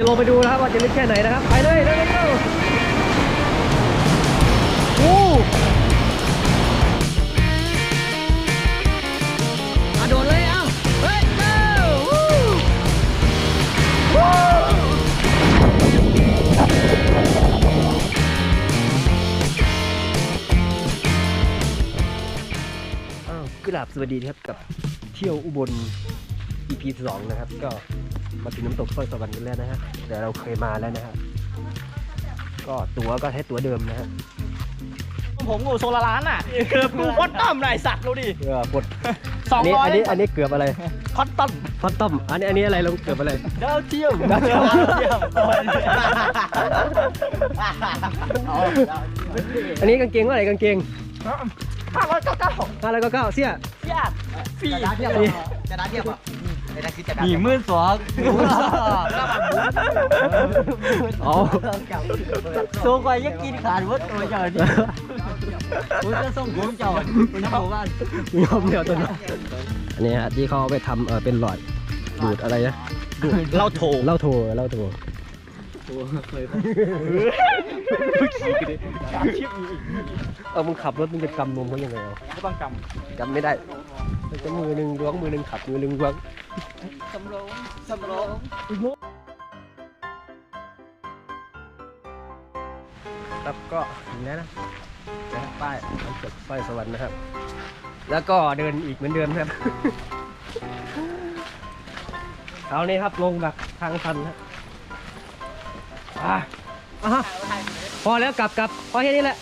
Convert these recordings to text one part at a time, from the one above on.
จะลงไปดูนะครับว่าจะลึกแค่ไหนนะครับ ไปเลยเร็วๆโอ้อะโดดเลยเอ้าเฮ้ยเร็ววู้วู้อ้าวกราบสวัสดีครับกับเที่ยวอุบล EP สองนะครับก็ มาถึงน้ำตกสร้อยสวรรค์กันแล้วนะฮะแต่เราเคยมาแล้วนะฮะก็ตั๋วก็ใช้ตั๋วเดิมนะฮะผมกูโซลาร้านอะ เกือบกูวัดต่ำหน่อยสัตว์ดูดิเออกดสองอันนี้ร้อยอันนี้อันนี้เกือบอะไรคอนตัมคอตตอมอันนี้อันนี้อะไรลงเกือบอะไรดาวเทียมดาวเทียมเทียมอันนี้กางเกงว่าอะไรกางเกงห้าร้อยเก้าเก้าอะไรก็เก้าเสี้ยญาติฟรีจะได้เทียบจะได้เทียบอะ จะได้คิดจะได้มีมื่นสองอ๋อโซกอยยังกินขาดวัดตัวเจ้าดิผมจะส่งผมเจ้าคุณเจ้าบ้านยอมเดียวตัวนั้อันนี้ฮะที่เขาเอาไปทำเออเป็นหลอดดูดอะไรนะดูดเหล้าโถเหล้าโถเหล้าโถ เออมึงขับรถมึงจะกำนมเขายังไงเอาก็ต้องกจำไม่ได้มันจะมือหนึ่งล้วงมือหนึ่งขับมือหนึ่งล้วงำสำรองสำรองครับก็ถึงแล้วนะนะครับป้ายน้ำตกป้ายสวรรค์นะครับ แล้วก็เดินอีกเหมือนเดิมครับเอานี้ครับลงแบบทางชันครับ อะอะฮะพอแล้วกลับกลับพอแค่นี้แหละ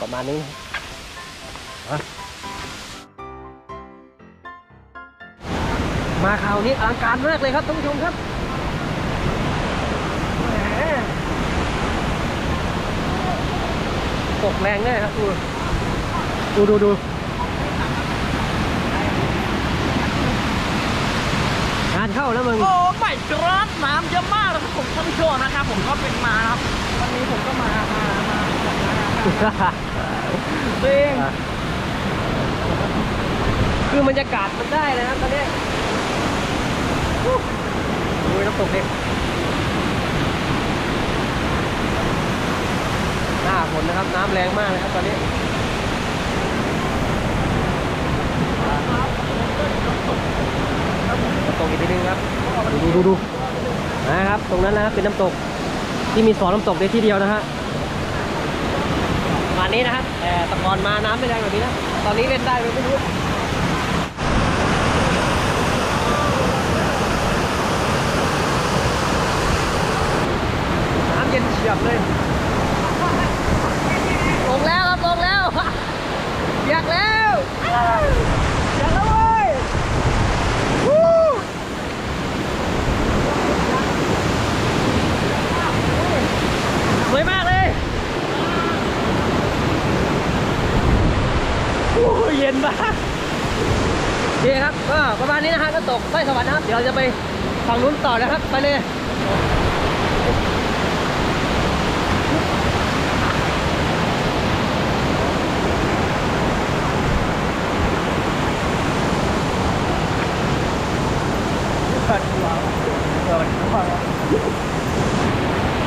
ประมาณนี้นะครับอะมาคราวนี้อลังการมากเลยครับท่านผู้ชมครับแหมตกแรงแน่ครับดูดูดูดูานเข้าแล้วมึง โอ้ไม่กรอบน้ำเยอะมากนะครับผมท่านผู้ชมนะครับผมก็เป็นมาครับ วันนี้ผมก็มา มา มาเองคือบรรยากาศมันได้เลยครับตอนนี้ดูน้ำตกดิหน้าฝนนะครับ น้ำแรงมากเลยครับตอนนี้ น้ำตกอีกทีนึงครับ ดูดูดูนะครับ ตรงนั้นนะครับเป็นน้ำตกที่มีสองน้ำตกในที่เดียวนะฮะประมานี้นะครับแต่ตะกอนมาน้ำไม่แรงแบบนี้นะ ตอนนี้เล่นได้ไหมไม่รู้น้ำเย็นเฉียบเลย ลงแล้วครับลงแล้ว อยากแล้วอยากแล้วเว้ยวู้สวยมากเลยโอ้ย เย็นมากโอเคครับก็ประมาณนี้นะฮะก็ตกไส้สวรรค์นะครับ เดี๋ยวเราจะไปฝั่งนู้นต่อนะครับ ไปเลย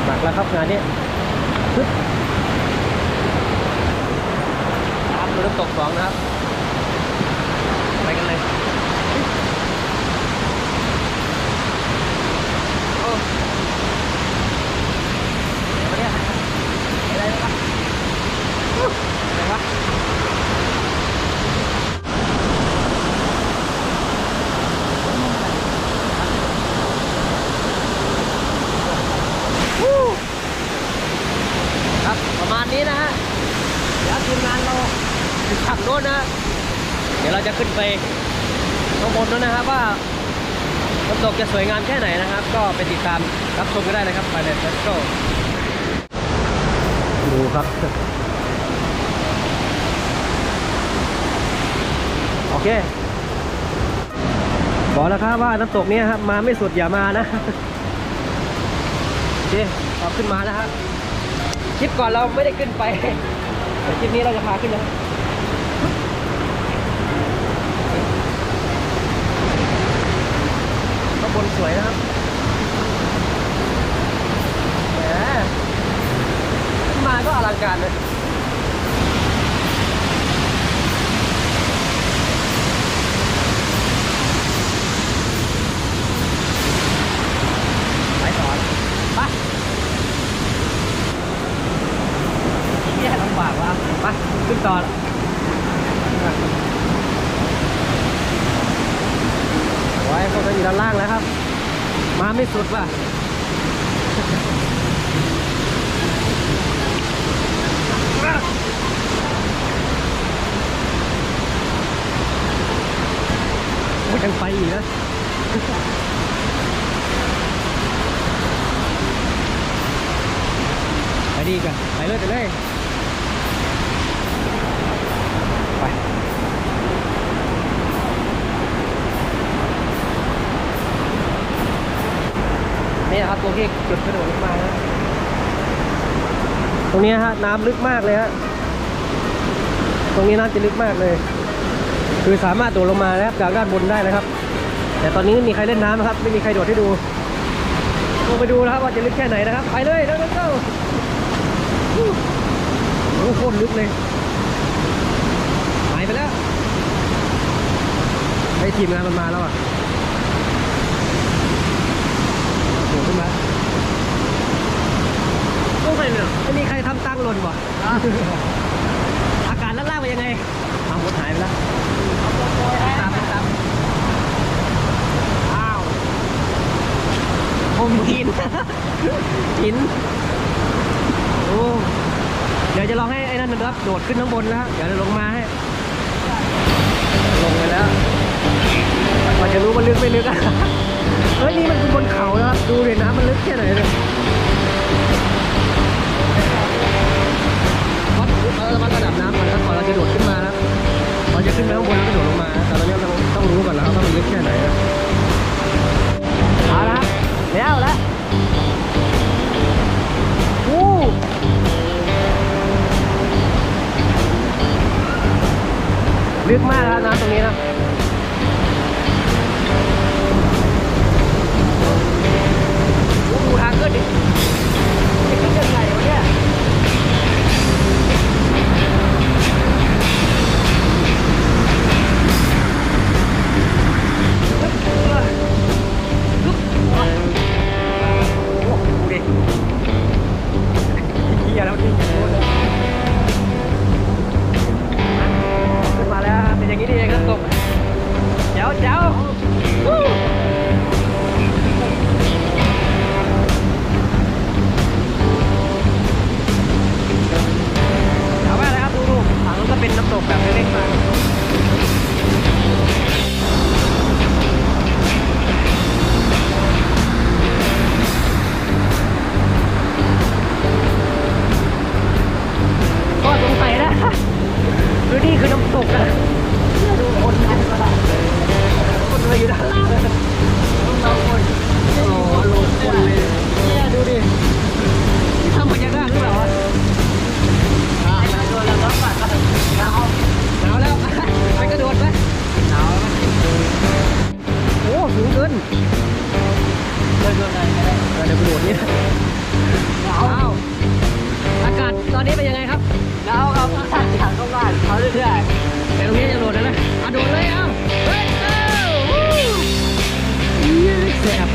หนักแล้วครับงานนี้ปึ๊บตามดูน้ำตกสองนะครับ ไปกันเลยโอ้เดี๋ยวมาเนี่ยอะไรวะอู้อะไรวะวู้ครับประมาณนี้นะฮะ เดี๋ยวทีมงานเราอยู่ฝั่งโน้นนะ เดี๋ยวเราจะขึ้น ไปข้างบนนู้นนะครับว่าน้ำตกจะสวยงามแค่ไหนนะครับ ก็ไปติดตามรับชมกันได้นะครับไปเลย let's go ดูครับโอเคบอกแล้วครับว่าน้ำตกเนี้ครับมาไม่สุดอย่ามานะโอเคเราขึ้นมาแล้วครับคลิปก่อนเราไม่ได้ขึ้นไปแต่คลิปนี้เราจะพาขึ้นนะ คนสวยนะครับแหมมาก็อลังการเลย ไปต่อไปแย่ลำบากว่ะไปขึ้นต่อโอ้ยพวกนั้นอยู่ด้านล่างแล้วครับ มาไม่สุดว่ะโอ้ยยังไปอีกนะไปดีกันไปเลยไปเลย นี่นะครับตรงที่จุดกระโดดลงมานะตรงนี้ฮะน้ำลึกมากเลยฮะตรงนี้น้ำจะลึกมากเลย คือสามารถโดดลงมานะครับจากด้านบนได้นะครับ แต่ตอนนี้ไม่มีใครเล่นน้ำนะครับ ไม่มีใครโดดให้ดูลงไปดูนะครับว่าจะลึกแค่ไหนนะครับ ไปเลยเร็วก็โอ้โหลึกเลยหายไปแล้วไอ้ทีมงานมันมาแล้วอะ โผล่ขึ้นมาต้องใครเนี่ยไม่มีใครทำตั้งหล่นบ่อากาศล่างๆเป็นยังไงทำหมดหายไปแล้วตามตามอ้าวผมหินหินโอ้เดี๋ยวจะลองให้ไอ้นั่นนะครับโดดขึ้นข้างบนแล้ว เดี๋ยวจะลงมาให้ ลงไปแล้วมันจะรู้ว่าลึกไม่ลึกอะ เฮ้ยนี่มันเป็นบนเขานะครับ ดูเลยน้ำมันลึกแค่ไหนเลยวัดเออวัดระ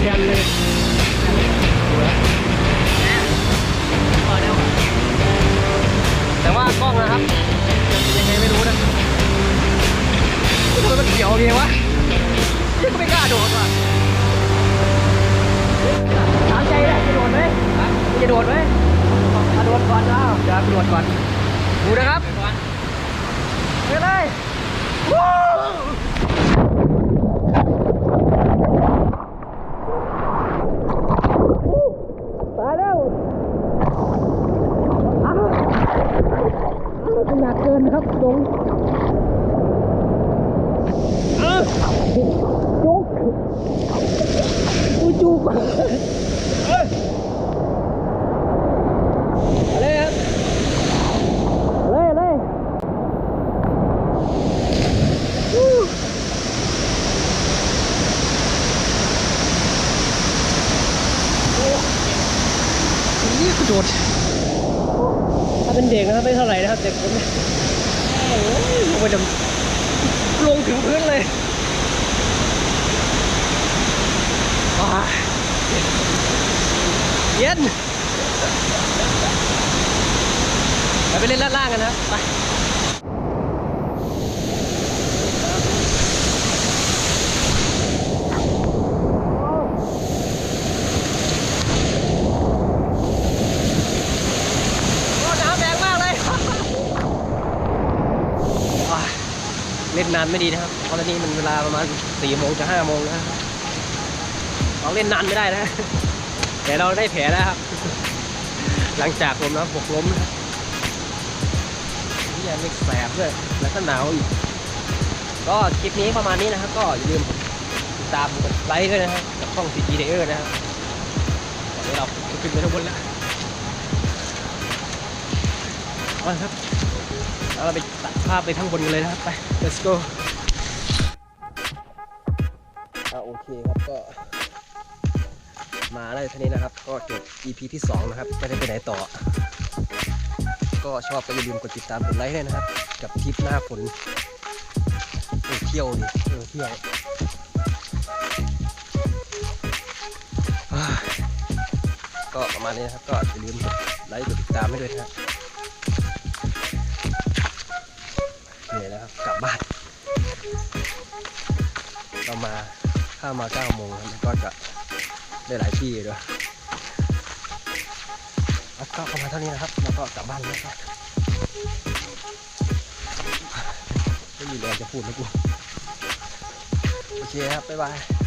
ย้แทนเลยแต่ว่ากล้องนะครับยังไงไม่รู้นะทำไมมันเขียวดีวะยังไม่กล้าโดดว่ะถามใจแหละจะโดดไหมจะโดดไหมอะโดดก่อนเอ้าจะโดดก่อนดูนะครับ บ้างเลยครับเลยเลยนี่กระโดดถ้าเป็นเด็กนะครับไม่เท่าไหร่นะครับเด็กผมเนี่โอ้ยลงไปดำลงถึงพื้นเลย Bye. เย็นเราไปเล่นด้านล่างกันนะไปน้ำแรงมากเลยว้ายเล่นนานไม่ดีนะครับ เพราะตอนนี้มันเวลาประมาณสี่โมงจะห้าโมงนะครับเราเล่นนานไม่ได้นะ แต่เราได้แผลแล้วครับ หลังจากผมนะหกล้มนะนี่ยังไม่แสบด้วยแล้วก็หนาวอีกก็คลิปนี้ประมาณนี้นะครับ ก็อย่าลืมติดตามกดไลค์ด้วยนะครับกับช่อง CG d a y e r นะครับตอนนี้เราขึ้นไปข้างบนแล้วเอาละครับแล้วเราไปตัดภาพไปข้างบนกันเลยนะครับไป let's go อ่าโอเคครับก็ มาแล้วทีนี้นะครับ ก็จบ EP ที่ 2 นะครับไม่ได้ไปไหนต่อ ก็ชอบก็อย่าลืมกดติดตามกดไลค์ด้วยนะครับ กับทริปหน้าฝนเออเที่ยวดิเออเที่ยวก็ประมาณนี้นะครับ ก็อย่าลืมกดไลค์กดติดตามให้ด้วยนะครับเหนื่อยแล้วครับกลับบ้านเรามาถ้ามาเก้าโมงครับมันก็จะ ได้หลายที่ด้วยแล้วก็ประมาณเท่านี้นะครับ แล้วก็กลับบ้านแล้วครับไม่มีแรงจะพูดแล้วกู โอเคครับ บ๊ายบาย